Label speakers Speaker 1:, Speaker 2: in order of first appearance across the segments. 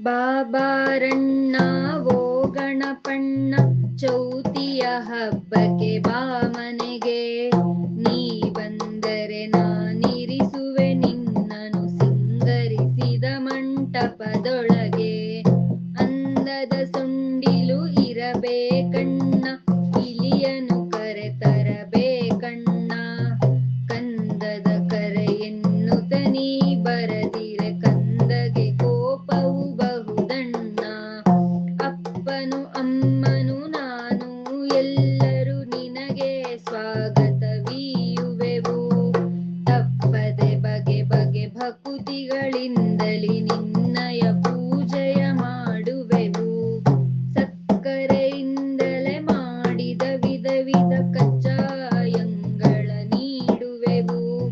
Speaker 1: ಬಾಬಾರಣ್ಣ, ಓ ಗಣಪಣ್ಣ, ಚೌತಿಯ ಹಬ್ಬಕ್ಕೆ ಬಾ ಮನೆಗೆ. ನೀ ಬಂದರೆ ನಾನಿರಿಸುವೆ ನಿನ್ನನು ಸಿಂಗರಿಸಿದ ಮಂಟಪದೊಳಗೆ. ಅಂದದ ಸುಂಡಿಲು ಇರಬೇಕಣ್ಣ ಇಲಿಯನು ಕರೆ ತರಬೇಕಣ್ಣ. ಕಂದದ ಕರೆಯನ್ನುತ ಅಮ್ಮನು ನಾನು, ಎಲ್ಲರೂ ನಿನಗೆ ಸ್ವಾಗತವೀಯುವೆವು. ತಪ್ಪದೆ ಬಗೆ ಬಗೆ ಭಕುತಿಗಳಿಂದಲಿ ನಿನ್ನಯ ಪೂಜೆಯ ಮಾಡುವೆವು. ಸಕ್ಕರೆಯಿಂದಲೇ ಮಾಡಿದ ವಿಧ ವಿಧ ಕಜ್ಜಾಯಂಗಳ ನೀಡುವೆವು.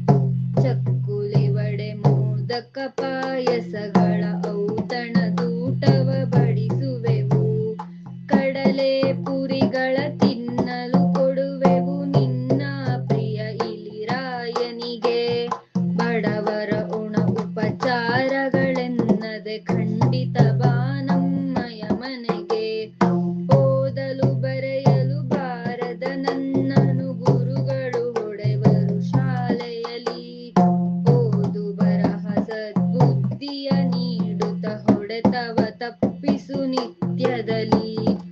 Speaker 1: ಚಕ್ಕುಲಿ ವಡೆ, ಮೋದಕ ಪುರಿಗಳ ತಿನ್ನಲು ಕೊಡುವೆವು ನಿನ್ನ ಪ್ರಿಯ ಇಲಿರಾಯನಿಗೆ. ಬಡವರ ಉಣ ಉಪಚಾರಗಳೆನ್ನದೆ ಖಂಡಿತ ಬಾ ನಮ್ಮಯ ಮನೆಗೆ. ಓದಲು ಬರೆಯಲು ಬಾರದ ನನ್ನನು ಗುರುಗಳು ಹೊಡೆವರು ಶಾಲೆಯಲ್ಲಿ. ಓದು ಬರಹ ಸದ್ಬುದ್ಧಿಯ ನೀಡುತ್ತ ಹೊಡೆತವ ತಪ್ಪಿಸು ನಿತ್ಯದಲ್ಲಿ.